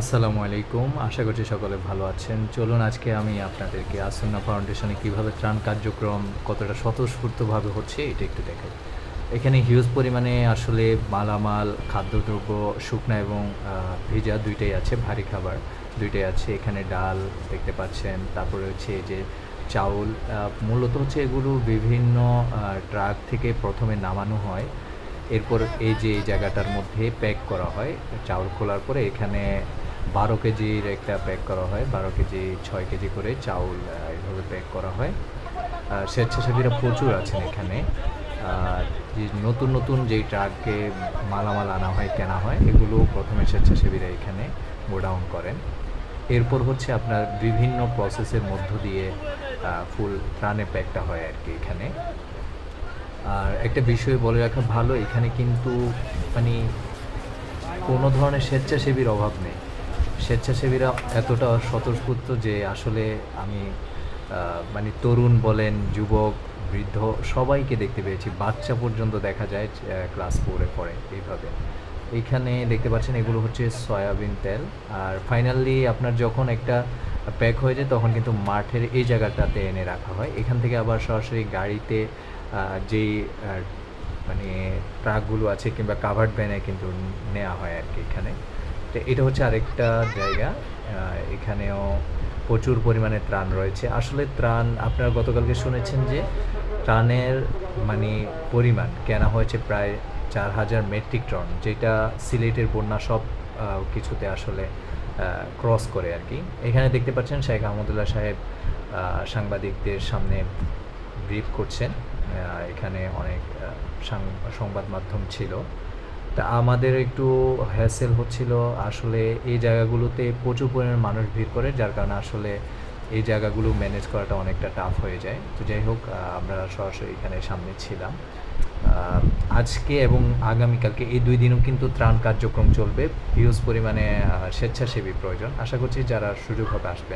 আসসালামু আলাইকুম, আশা করছি সকলে ভালো আছেন। চলুন আজকে আমি আপনাদেরকে আসন্না ফাউন্ডেশনে কীভাবে ত্রাণ কার্যক্রম কতটা স্বতঃস্ফূর্তভাবে হচ্ছে এটা একটু দেখাই। এখানে হিউজ পরিমাণে আসলে মালামাল, খাদ্যদ্রব্য, শুকনা এবং ভেজা দুইটাই আছে, ভারী খাবার দুইটাই আছে। এখানে ডাল দেখতে পাচ্ছেন, তারপরে হচ্ছে যে চাউল মূলত হচ্ছে এগুলো বিভিন্ন ট্রাক থেকে প্রথমে নামানো হয়। এরপর এই যে এই জায়গাটার মধ্যে প্যাক করা হয়, চাউল খোলার পরে এখানে বারো কেজির একটা প্যাক করা হয়, বারো কেজি, ছয় কেজি করে চাউল এইভাবে প্যাক করা হয়। আর স্বেচ্ছাসেবীরা প্রচুর আছেন এখানে। আর যে নতুন নতুন যেই ট্রাকে মালামাল আনা হয়, কেনা হয়, এগুলো প্রথমে স্বেচ্ছাসেবীরা এখানে গোডাউন করেন। এরপর হচ্ছে আপনার বিভিন্ন প্রসেসের মধ্য দিয়ে ফুল প্রাণে প্যাকটা হয় আর কি এখানে। আর একটা বিষয় বলে রাখা ভালো, এখানে কিন্তু মানে কোনো ধরনের স্বেচ্ছাসেবীর অভাব নেই। স্বেচ্ছাসেবীরা এতটা স্বতঃস্ফূর্ত যে আসলে আমি মানে তরুণ বলেন, যুবক, বৃদ্ধ সবাইকে দেখতে পেয়েছি। বাচ্চা পর্যন্ত দেখা যায় ক্লাস ফোরে পড়ে এইভাবে। এইখানে দেখতে পাচ্ছেন এগুলো হচ্ছে সয়াবিন তেল। আর ফাইনালি আপনার যখন একটা প্যাক হয়ে যায়, তখন কিন্তু মাঠের এই জায়গাটাতে এনে রাখা হয়। এখান থেকে আবার সরাসরি গাড়িতে যেই মানে ট্রাকগুলো আছে কিংবা কাভার্ড ভ্যানে কিন্তু নেওয়া হয় আর কি এখানে। এটা হচ্ছে আরেকটা জায়গা এখানেও প্রচুর পরিমাণে ত্রাণ রয়েছে। আসলে ত্রাণ আপনারা গতকালকে শুনেছেন যে ত্রাণের মানে পরিমাণ কেনা হয়েছে প্রায় চার হাজার মেট্রিক টন, যেটা সিলেটের বন্যা সব কিছুতে আসলে ক্রস করে আর কি। এখানে দেখতে পাচ্ছেন শেখ আহমদুল্লাহ সাহেব সাংবাদিকদের সামনে ব্রিফ করছেন। এখানে অনেক সংবাদ মাধ্যম ছিল। তা আমাদের একটু হ্যাসেল হচ্ছিল আসলে এই জায়গাগুলোতে প্রচুর পরিমাণে মানুষ ভিড় করে, যার কারণে আসলে এই জায়গাগুলো ম্যানেজ করাটা অনেকটা টাফ হয়ে যায়। তো যাই হোক আমরা সরাসরি এখানে সামনে ছিলাম। আজকে এবং আগামীকালকে এই দুই দিনও কিন্তু ত্রাণ কার্যক্রম চলবে। হিউজ পরিমাণে স্বেচ্ছাসেবী প্রয়োজন। আশা করছি যারা সুযোগ হবে আসবে